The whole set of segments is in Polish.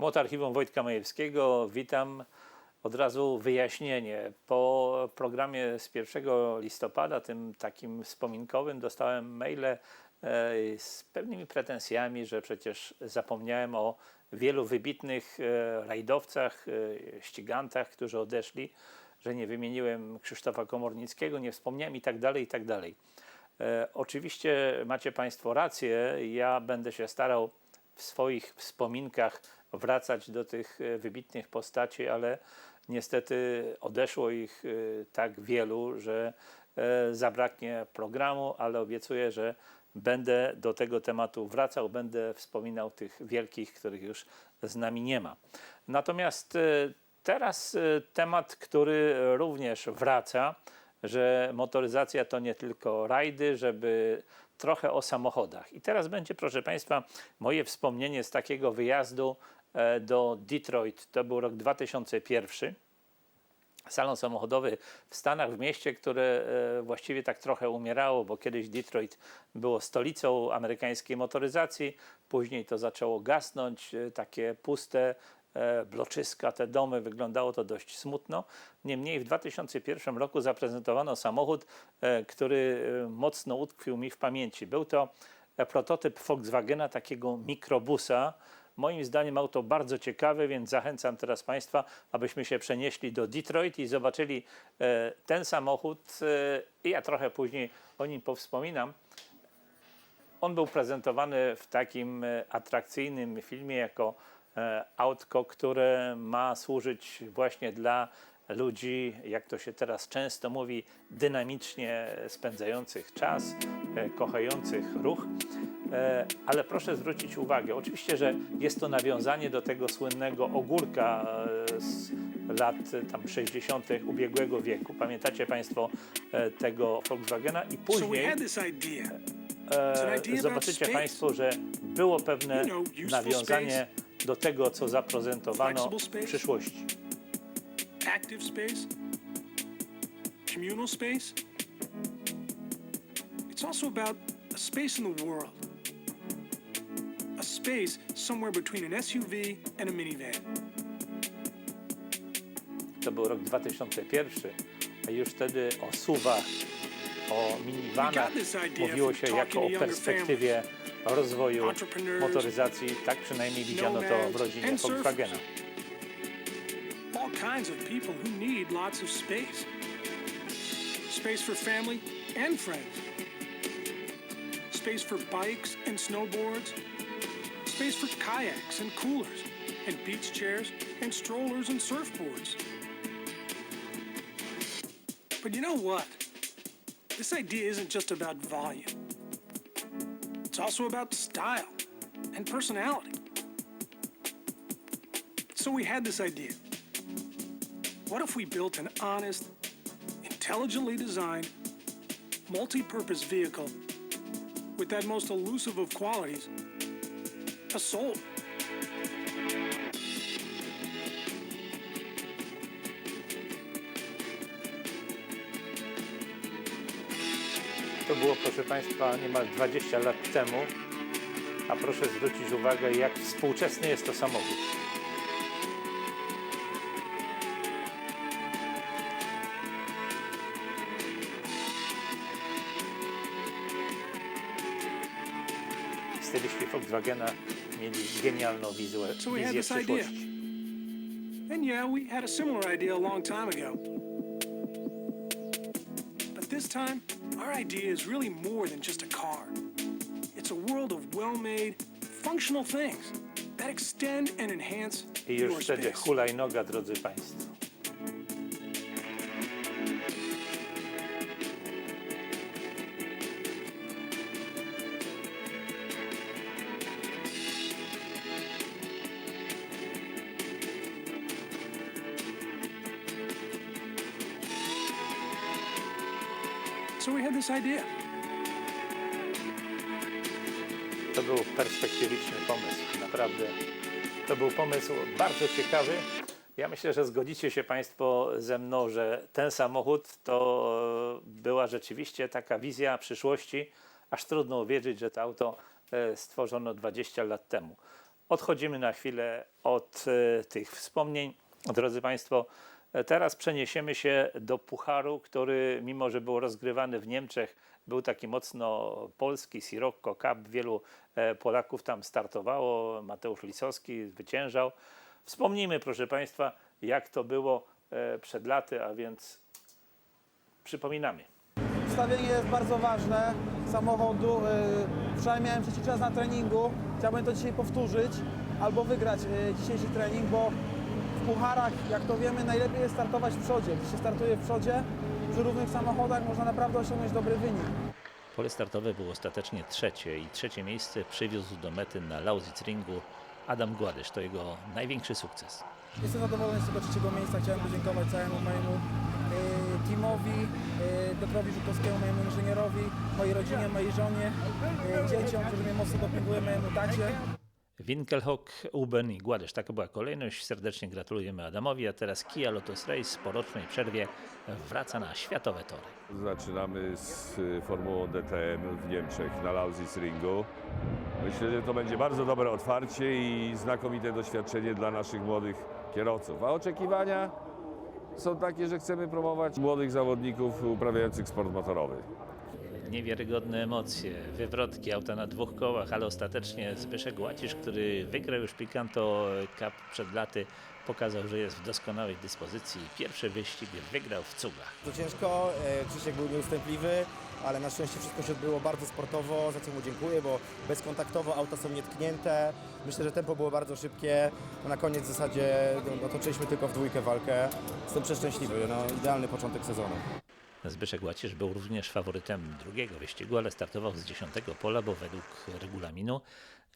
Młot Archiwum Wojtka Majewskiego, witam. Od razu wyjaśnienie. Po programie z 1 listopada, tym takim wspominkowym, dostałem maile e, z pewnymi pretensjami, że przecież zapomniałem o wielu wybitnych e, rajdowcach, e, ścigantach, którzy odeszli, że nie wymieniłem Krzysztofa Komornickiego, nie wspomniałem i tak dalej, i tak dalej. Oczywiście macie Państwo rację. Ja będę się starał w swoich wspominkach wracać do tych e, wybitnych postaci, ale niestety odeszło ich e, tak wielu, że e, zabraknie programu, ale obiecuję, że będę do tego tematu wracał, będę wspominał tych wielkich, których już z nami nie ma. Natomiast teraz temat, który również wraca, że motoryzacja to nie tylko rajdy, żeby trochę o samochodach. I teraz będzie, proszę Państwa, moje wspomnienie z takiego wyjazdu do Detroit. To był rok 2001 salon samochodowy w Stanach, w mieście, które e, właściwie tak trochę umierało, bo kiedyś Detroit było stolicą amerykańskiej motoryzacji, później to zaczęło gasnąć, e, takie puste e, bloczyska, te domy, wyglądało to dość smutno. Niemniej w 2001 roku zaprezentowano samochód, e, który e, mocno utkwił mi w pamięci. Był to e, prototyp Volkswagena, takiego mikrobusa, Moim zdaniem auto bardzo ciekawe, więc zachęcam teraz Państwa, abyśmy się przenieśli do Detroit i zobaczyli e, ten samochód. E, ja trochę później o nim powspominam. On był prezentowany w takim e, atrakcyjnym filmie jako autko, które ma służyć właśnie dla ludzi, jak to się teraz często mówi, dynamicznie spędzających czas, kochających ruch. E, Ale proszę zwrócić uwagę, oczywiście, że jest to nawiązanie do tego słynnego ogórka e, z lat e, tam 60. ubiegłego wieku. Pamiętacie Państwo tego Volkswagena? I później e, zobaczycie Państwo, że było pewne nawiązanie do tego, co zaprezentowano w przyszłości. Active space, communal space. It's also about a space in the world. Space somewhere between an SUV and a minivan. To był rok 2001, a już wtedy o suwach, o minivanach mówiło się jako o perspektywie rozwoju motoryzacji. Tak przynajmniej widziano to w rodzinie. Volkswagena. All kinds of people who need lots of space. Space for family and friends. Space for bikes and snowboards. Space for kayaks and coolers. And beach chairs and strollers and surfboards. But you know what? This idea isn't just about volume. It's also about style and personality. So we had this idea. What if we built an honest, intelligently designed, multi purpose vehicle with that most elusive of qualities soul? To było, proszę Państwa, niemal 20 lat temu, a proszę zwrócić uwagę, jak współczesny jest to samochód. Styliści Volkswagena mieli genialną wizję, So we had wizję this idea. przyszłości. And yeah, we had a similar idea a long time ago. But this time, our idea is really more than just a car. It's a world of well made, functional things that extend and enhance I już wtedy space. hulajnoga, drodzy Państwo. Had this idea. To był perspektywiczny pomysł, naprawdę. To był pomysł bardzo ciekawy. Ja myślę, że zgodzicie się Państwo ze mną, że ten samochód to była rzeczywiście taka wizja przyszłości, aż trudno uwierzyć, że to auto e, stworzono 20 lat temu. odchodzimy na chwilę od e, tych wspomnień. Drodzy Państwo, e, teraz przeniesiemy się do Pucharu, który mimo, że był rozgrywany w Niemczech, był taki mocno polski, Sirocco Cup. Wielu e, Polaków tam startowało. Mateusz Lisowski zwyciężał. Wspomnijmy, proszę Państwa, jak to było e, przed laty, a więc przypominamy. Ustawienie jest bardzo ważne samochodu. Wczoraj miałem trzeci czas na treningu. Chciałbym to dzisiaj powtórzyć albo wygrać dzisiejszy trening, bo pucharach, jak to wiemy, najlepiej jest startować w przodzie. Gdy się startuje w przodzie, przy równych samochodach można naprawdę osiągnąć dobry wynik. Pole startowe było ostatecznie trzecie i trzecie miejsce przywiózł do mety na Lausitzringu Adam Gładysz. To jego największy sukces. Jestem zadowolony z tego trzeciego miejsca. Chciałem podziękować całemu mojemu y, teamowi, y, Piotrowi Żukowskiemu, mojemu inżynierowi, mojej rodzinie, mojej żonie, y, dzieciom, którzy mnie mocno dopingują, mojemu tacie. Winkelhock, Uben i Gładysz. Taka była kolejność. Serdecznie gratulujemy Adamowi, a teraz Kia Lotus Race po rocznej przerwie wraca na światowe tory. Zaczynamy z y, formułą DTM w Niemczech na Lausitzringu. Myślę, że to będzie bardzo dobre otwarcie i znakomite doświadczenie dla naszych młodych kierowców. A oczekiwania są takie, że chcemy promować młodych zawodników uprawiających sport motorowy. Niewiarygodne emocje, wywrotki, auta na dwóch kołach, ale ostatecznie Zbyszek Łacisz, który wygrał już Picanto Cup przed laty, pokazał, że jest w doskonałej dyspozycji. Pierwszy wyścig wygrał w cugach. To ciężko, e, Krzysiek był nieustępliwy, ale na szczęście wszystko się odbyło bardzo sportowo, za co mu dziękuję, bo bezkontaktowo auta są nietknięte. Myślę, że tempo było bardzo szybkie. No na koniec w zasadzie no, toczyliśmy tylko w dwójkę walkę. Jestem przeszczęśliwy, no, idealny początek sezonu. Zbyszek Łacisz był również faworytem drugiego wyścigu, ale startował z dziesiątego pola, bo według regulaminu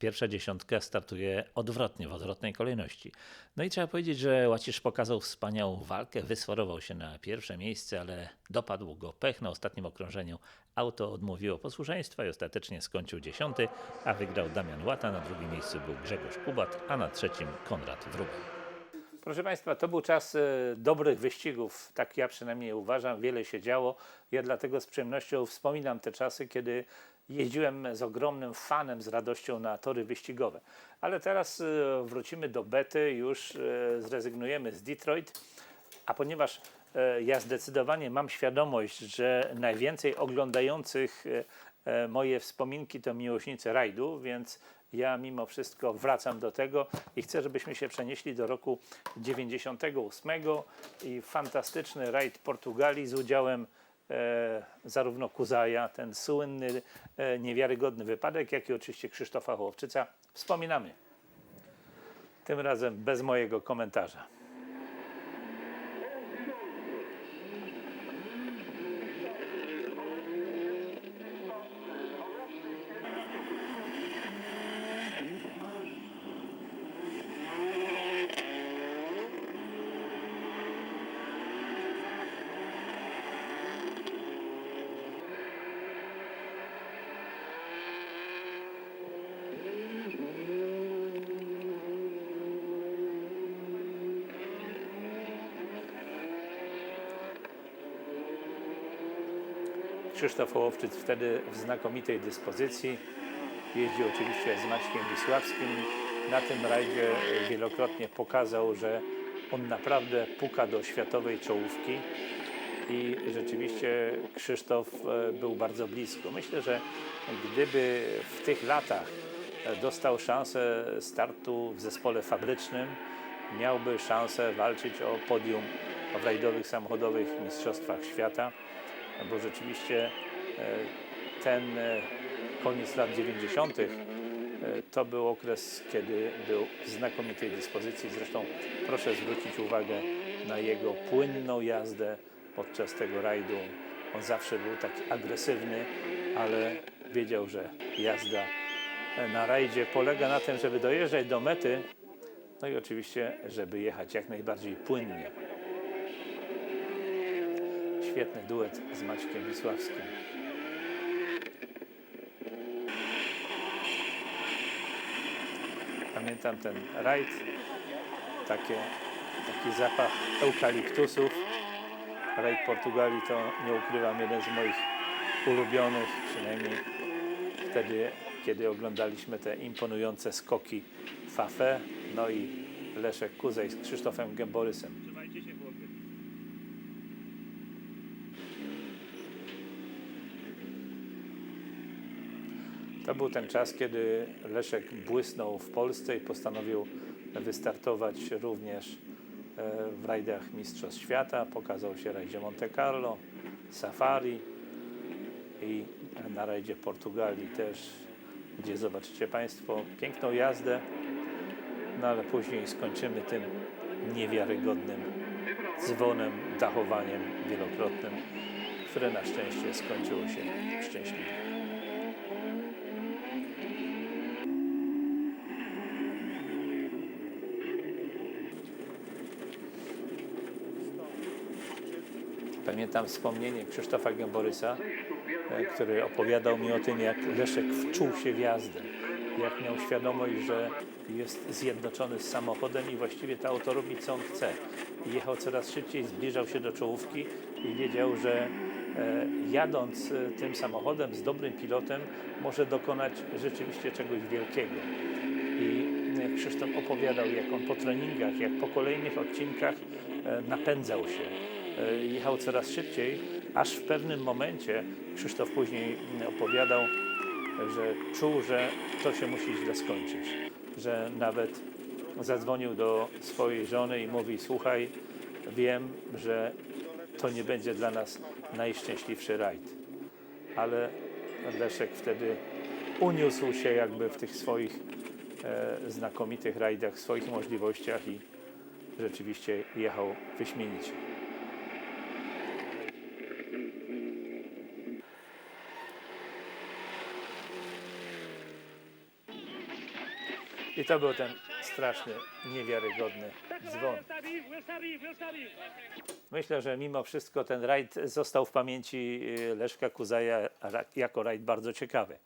pierwsza dziesiątka startuje odwrotnie, w odwrotnej kolejności. No i trzeba powiedzieć, że Łacisz pokazał wspaniałą walkę, wysforował się na pierwsze miejsce, ale dopadł go pech na ostatnim okrążeniu. Auto odmówiło posłuszeństwa i ostatecznie skończył dziesiąty, a wygrał Damian Łata, na drugim miejscu był Grzegorz Kubat, a na trzecim Konrad Wróbel. Proszę Państwa, to był czas e, dobrych wyścigów, tak ja przynajmniej uważam, wiele się działo. Ja dlatego z przyjemnością wspominam te czasy, kiedy jeździłem z ogromnym fanem, z radością na tory wyścigowe. Ale teraz e, wrócimy do bety, już e, zrezygnujemy z Detroit, a ponieważ ja zdecydowanie mam świadomość, że najwięcej oglądających moje wspominki to miłośnicy rajdu, więc ja mimo wszystko wracam do tego i chcę, żebyśmy się przenieśli do roku 98 i fantastyczny rajd Portugalii z udziałem e, zarówno Kuzaja, ten słynny, e, niewiarygodny wypadek, jak i oczywiście Krzysztofa Hołowczyca. Wspominamy. Tym razem bez mojego komentarza. Krzysztof Hołowczyc wtedy w znakomitej dyspozycji. Jeździł oczywiście z Maćkiem Wisławskim. Na tym rajdzie wielokrotnie pokazał, że on naprawdę puka do światowej czołówki i rzeczywiście Krzysztof e, był bardzo blisko. Myślę, że gdyby w tych latach e, dostał szansę startu w zespole fabrycznym, miałby szansę walczyć o podium w rajdowych samochodowych mistrzostwach świata bo rzeczywiście e, ten e, koniec lat 90. e, to był okres, kiedy był w znakomitej dyspozycji. Zresztą proszę zwrócić uwagę na jego płynną jazdę podczas tego rajdu. On zawsze był taki agresywny, ale wiedział, że jazda na rajdzie polega na tym, żeby dojeżdżać do mety, no i oczywiście, żeby jechać jak najbardziej płynnie. Świetny duet z Maćkiem Wisławskim. Pamiętam ten rajd, takie, taki zapach eukaliptusów. Rajd Portugalii to nie ukrywam jeden z moich ulubionych, przynajmniej wtedy, kiedy oglądaliśmy te imponujące skoki Fafe, no i Leszek Kuzej z Krzysztofem Gęborysem. To był ten czas, kiedy Leszek błysnął w Polsce i postanowił wystartować również e, w rajdach Mistrzostw Świata. Pokazał się rajdzie Monte Carlo, Safari i na rajdzie Portugalii też, gdzie zobaczycie Państwo piękną jazdę, no ale później skończymy tym niewiarygodnym dzwonem, dachowaniem wielokrotnym, które na szczęście skończyło się szczęśliwie. Pamiętam wspomnienie Krzysztofa Gęborysa, e, który opowiadał mi o tym, jak Leszek wczuł się w jazdę, jak miał świadomość, że jest zjednoczony z samochodem i właściwie to auto robi co on chce. Jechał coraz szybciej, zbliżał się do czołówki i wiedział, że e, jadąc e, tym samochodem z dobrym pilotem może dokonać rzeczywiście czegoś wielkiego. I Krzysztof opowiadał, jak on po treningach, jak po kolejnych odcinkach napędzał się. E, Jechał coraz szybciej, aż w pewnym momencie Krzysztof później mm, opowiadał, że czuł, że to się musi źle skończyć. Że nawet zadzwonił do swojej żony i mówi: Słuchaj, wiem, że to nie będzie dla nas najszczęśliwszy rajd. Ale Leszek wtedy uniósł się jakby w tych swoich e, znakomitych rajdach, swoich możliwościach i rzeczywiście jechał wyśmienicie. To był ten straszny, niewiarygodny dzwon. Myślę, że mimo wszystko ten rajd został w pamięci y, Leszka Kuzaja jako rajd bardzo ciekawy.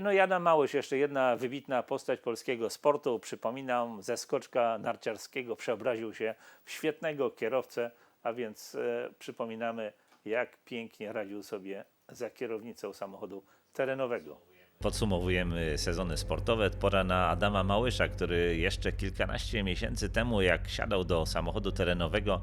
No Adam Małysz, jeszcze jedna wybitna postać polskiego sportu. Przypominam, ze skoczka narciarskiego przeobraził się w świetnego kierowcę, a więc e, przypominamy, jak pięknie radził sobie za kierownicą samochodu terenowego. Podsumowujemy sezony sportowe. Pora na Adama Małysza, który jeszcze kilkanaście miesięcy temu, jak siadał do samochodu terenowego,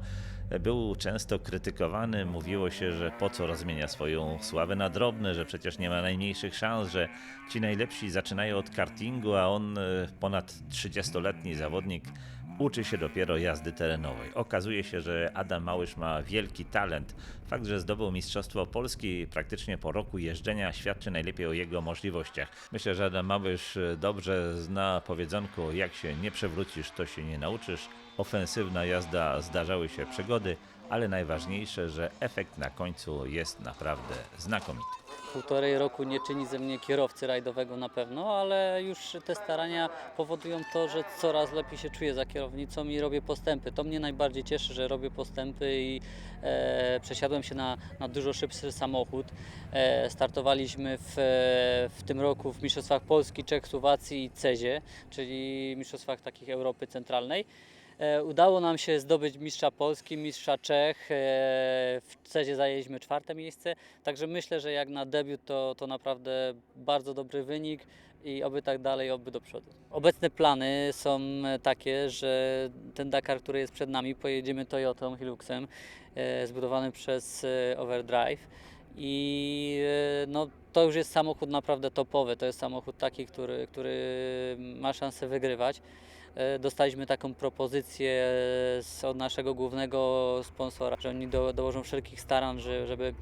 był często krytykowany. Mówiło się, że po co rozmienia swoją sławę na drobne, że przecież nie ma najmniejszych szans, że ci najlepsi zaczynają od kartingu, a on, e, ponad 30-letni zawodnik, uczy się dopiero jazdy terenowej. Okazuje się, że Adam Małysz ma wielki talent. Fakt, że zdobył Mistrzostwo Polski praktycznie po roku jeżdżenia świadczy najlepiej o jego możliwościach. Myślę, że Adam Małysz e, dobrze zna powiedzonko jak się nie przewrócisz, to się nie nauczysz. Ofensywna jazda, zdarzały się przygody, ale najważniejsze, że efekt na końcu jest naprawdę znakomity. Półtorej roku nie czyni ze mnie kierowcy rajdowego na pewno, ale już te starania powodują to, że coraz lepiej się czuję za kierownicą i robię postępy. To mnie najbardziej cieszy, że robię postępy i e, przesiadłem się na, na dużo szybszy samochód. E, startowaliśmy w, w tym roku w Mistrzostwach Polski, Czech, Słowacji i Cezie, czyli Mistrzostwach takich Europy Centralnej. E, Udało nam się zdobyć mistrza Polski, mistrza Czech. e, W CEZie zajęliśmy czwarte miejsce, także myślę, że jak na debiut to, to naprawdę bardzo dobry wynik i oby tak dalej, oby do przodu. Obecne plany są takie, że ten Dakar, który jest przed nami, pojedziemy Toyotą Hiluxem e, zbudowanym przez Overdrive i no, to już jest samochód naprawdę topowy, to jest samochód taki, który, który ma szansę wygrywać. E, Dostaliśmy taką propozycję z, od naszego głównego sponsora, że oni do, dołożą wszelkich starań, że, żeby,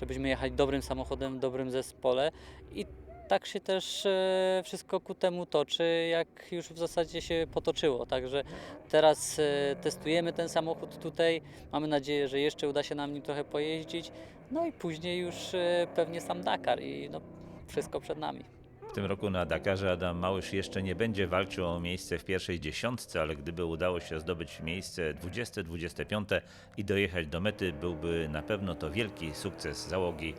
żebyśmy jechali dobrym samochodem w dobrym zespole i tak się też e, wszystko ku temu toczy, jak już w zasadzie się potoczyło. Także teraz e, testujemy ten samochód tutaj. Mamy nadzieję, że jeszcze uda się nam nim trochę pojeździć. No i później już e, pewnie sam Dakar i no, wszystko przed nami. W tym roku na Dakarze Adam Małysz jeszcze nie będzie walczył o miejsce w pierwszej dziesiątce, ale gdyby udało się zdobyć miejsce 20-25 i dojechać do mety, byłby na pewno to wielki sukces załogi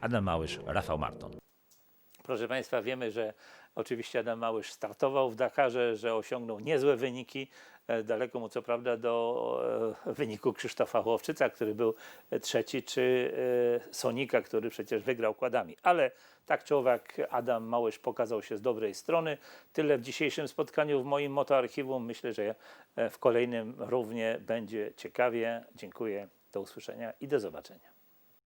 Adam Małysz, Rafał Marton. Proszę Państwa, wiemy, że oczywiście Adam Małysz startował w Dakarze, że osiągnął niezłe wyniki, Daleko mu co prawda do e, wyniku Krzysztofa Łowczyca, który był trzeci, czy e, Sonika, który przecież wygrał kładami. Ale tak czy owak Adam Małysz pokazał się z dobrej strony. Tyle w dzisiejszym spotkaniu w moim motoarchiwum. Myślę, że e, w kolejnym równie będzie ciekawie. Dziękuję, do usłyszenia i do zobaczenia.